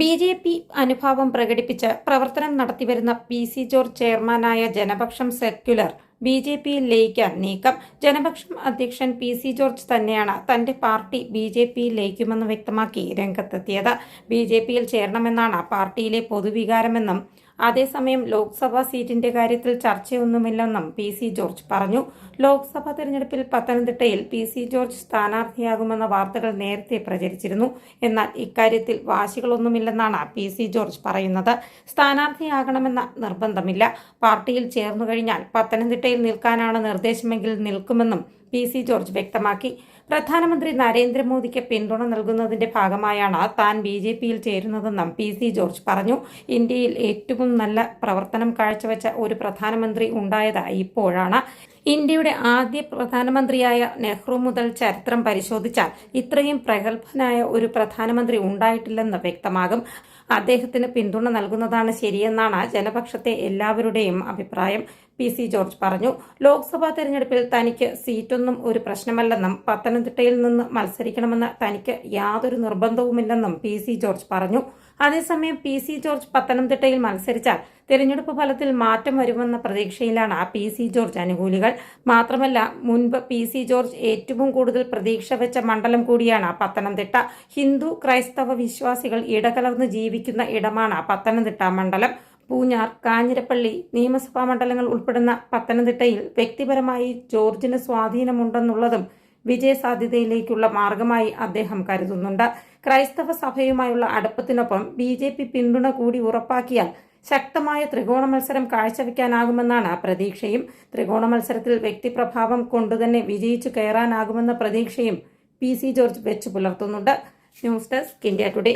B J P അനുഭാവം പ്രകടിപ്പിച്ച് പ്രവർത്തനം നടത്തിവരുന്ന പി സി ജോർജ് ചെയർമാനായ ജനപക്ഷം സെക്യുലർ ബി ജെ പിയിൽ ലയിക്കാൻ നീക്കം. ജനപക്ഷം അധ്യക്ഷൻ പി സി ജോർജ് തന്നെയാണ് തന്റെ പാർട്ടി ബി ജെ പിയിൽ ലയിക്കുമെന്ന് വ്യക്തമാക്കി രംഗത്തെത്തിയത്. ബി ജെ പിയിൽ ചേരണമെന്നാണ് പാർട്ടിയിലെ പൊതുവികാരമെന്നും അതേസമയം ലോക്സഭാ സീറ്റിന്റെ കാര്യത്തിൽ ചർച്ചയൊന്നുമില്ലെന്നും പി സി ജോർജ് പറഞ്ഞു. ലോക്സഭാ തെരഞ്ഞെടുപ്പിൽ പത്തനംതിട്ടയിൽ പി സി ജോർജ് സ്ഥാനാർത്ഥിയാകുമെന്ന വാർത്തകൾ നേരത്തെ പ്രചരിച്ചിരുന്നു. എന്നാൽ ഇക്കാര്യത്തിൽ വാശികളൊന്നുമില്ലെന്നാണ് പി സി ജോർജ് പറയുന്നത്. സ്ഥാനാർത്ഥിയാകണമെന്ന നിർബന്ധമില്ല. പാർട്ടിയിൽ ചേർന്നു കഴിഞ്ഞാൽ പത്തനംതിട്ടയിൽ നിൽക്കാനാണ് നിർദ്ദേശമെങ്കിൽ നിൽക്കുമെന്നും പി സി ജോർജ് വ്യക്തമാക്കി. പ്രധാനമന്ത്രി നരേന്ദ്രമോദിക്ക് പിന്തുണ നൽകുന്നതിന്റെ ഭാഗമായാണ് താൻ ബി ജെ പിയിൽ ചേരുന്നതെന്നും പി സി ജോർജ് പറഞ്ഞു. ഇന്ത്യയിൽ ഏറ്റവും നല്ല പ്രവർത്തനം കാഴ്ചവെച്ച ഒരു പ്രധാനമന്ത്രി ഉണ്ടായത് ഇപ്പോഴാണ്. ഇന്ത്യയുടെ ആദ്യ പ്രധാനമന്ത്രിയായ നെഹ്റു മുതൽ ചരിത്രം പരിശോധിച്ചാൽ ഇത്രയും പ്രഗത്ഭനായ ഒരു പ്രധാനമന്ത്രി ഉണ്ടായിട്ടില്ലെന്ന് വ്യക്തമാകും. അദ്ദേഹത്തിന് പിന്തുണ നൽകുന്നതാണ് ശരിയെന്നാണ് ജനപക്ഷത്തെ എല്ലാവരുടെയും അഭിപ്രായം. പി സി ജോർജ് പറഞ്ഞു. ലോക്സഭാ തെരഞ്ഞെടുപ്പിൽ തനിക്ക് സീറ്റൊന്നും ഒരു പ്രശ്നമല്ലെന്നും പത്തനംതിട്ടയിൽ നിന്ന് മത്സരിക്കണമെന്ന് തനിക്ക് യാതൊരു നിർബന്ധവുമില്ലെന്നും പി സി ജോർജ് പറഞ്ഞു. അതേസമയം പി സി ജോർജ് പത്തനംതിട്ടയിൽ മത്സരിച്ചാൽ തിരഞ്ഞെടുപ്പ് ഫലത്തിൽ മാറ്റം വരുമെന്ന പ്രതീക്ഷയിലാണ് പി സി ജോർജ് അനുകൂലികൾ. മാത്രമല്ല മുൻപ് പി സി ജോർജ് ഏറ്റവും കൂടുതൽ പ്രതീക്ഷ വെച്ച മണ്ഡലം കൂടിയാണ് പത്തനംതിട്ട. ഹിന്ദു ക്രൈസ്തവ വിശ്വാസികൾ ഇടകലർന്ന് ജീവിക്കുന്ന ഇടമാണ് പത്തനംതിട്ട മണ്ഡലം. പൂഞ്ഞാർ കാഞ്ഞിരപ്പള്ളി നിയമസഭാ മണ്ഡലങ്ങൾ ഉൾപ്പെടുന്ന പത്തനംതിട്ടയിൽ വ്യക്തിപരമായി ജോർജിന് സ്വാധീനമുണ്ടെന്നുള്ളതും വിജയസാധ്യതയിലേക്കുള്ള മാർഗമായി അദ്ദേഹം കരുതുന്നുണ്ട്. ക്രൈസ്തവ സഭയുമായുള്ള അടുപ്പത്തിനൊപ്പം ബി ജെ പി പിന്തുണ കൂടി ഉറപ്പാക്കിയാൽ ശക്തമായ ത്രികോണ മത്സരം കാഴ്ചവെക്കാനാകുമെന്നാണ് പ്രതീക്ഷയും. ത്രികോണ മത്സരത്തിൽ വ്യക്തിപ്രഭാവം കൊണ്ടുതന്നെ വിജയിച്ചു കയറാനാകുമെന്ന പ്രതീക്ഷയും പി സി ജോർജ് വെച്ചു പുലർത്തുന്നുണ്ട്. News desk India today.